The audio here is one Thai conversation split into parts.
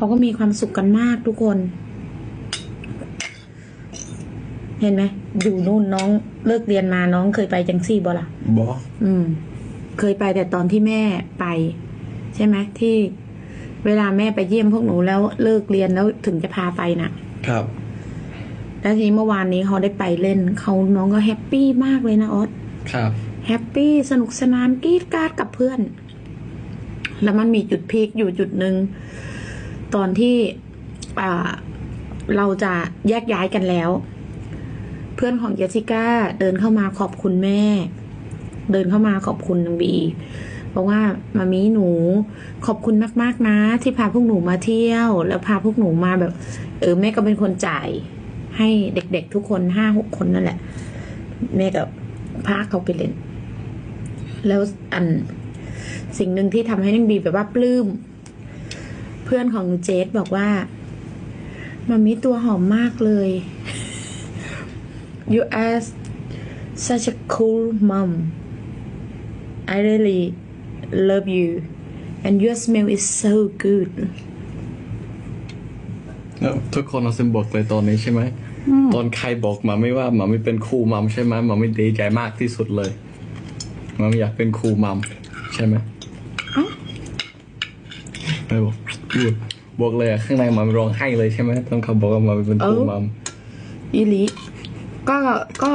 เขาก็มีความสุขกันมากทุกคน เห็นไหมอยู่นู่นน้องเลิกเรียนมาน้องเคยไปจังซี่บ่ล่ะบออืม เคยไปแต่ตอนที่แม่ไป ใช่ไหมที่เวลาแม่ไปเยี่ยมพวกหนูแล้วเลิกเรียนแล้วถึงจะพาไปน่ะ ครับ แล้วทีนี้เมื่อวานนี้เขาได้ไปเล่นเขาน้องก็แฮปปี้มากเลยนะออสครับ แฮปปี้สนุกสนานกรีดกราดกับเพื่อน แล้วมันมีจุดพีคอยู่จุดหนึ่ง ตอนที่เราจะแยกย้ายกันแล้ว เพื่อนของเจสสิก้าเดินเข้ามาขอบคุณแม่ เดินเข้ามาขอบคุณนางบีบอกว่ามามีหนูขอบคุณมาก ๆ นะ ที่พาพวกหนูมาเที่ยว แล้วพาพวกหนูมาแบบ เออแม่ก็เป็นคนจ่าย ให้เด็กๆทุกคนห้าหกคนนั่นแหละ แม่กับพาเขาไปเล่น แล้วอันสิ่งหนึ่งที่ทำให้นางบีแบบว่าปลื้ม พื่อนของเจสบอกว่ามามีตัวหอมมากเลย you are such a cool mom I really love you and your smell is so good แล้วทุกคนเอาเซมบอกเลยตอนนี้ใช่ไหม ตอนใครบอกมาไม่ว่ามาไม่เป็นครูมัมใช่ไหมมาไม่ดีใจมากที่สุดเลย มาไม่อยากเป็นครูมัมใช่ไหมเอ้าไม่บอก พูดบอกเลยอะข้างในมาไม่ร้องไห้เลยใช่ไหมตอนเขาบอกว่ามาไม่เป็นครูมัมอีหลิก็ก็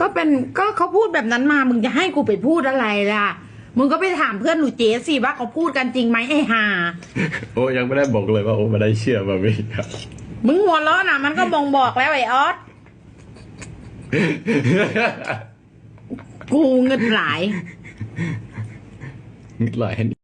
ก็เป็นก็เขาพูดแบบนั้นมามึงจะให้กูไปพูดอะไรล่ะ มึงก็ไปถามเพื่อนหนูเจสสิว่าเขาพูดกันจริงไหมไอ้ห่าโอ้ยังไม่ได้บอกเลยว่าโอ้ไม่ได้เชื่อมาไม่ครับมึงหัวล้อน่ะมันก็บ่งบอกแล้วไอ้ออสกูเงินหลายนิดหลายเห็น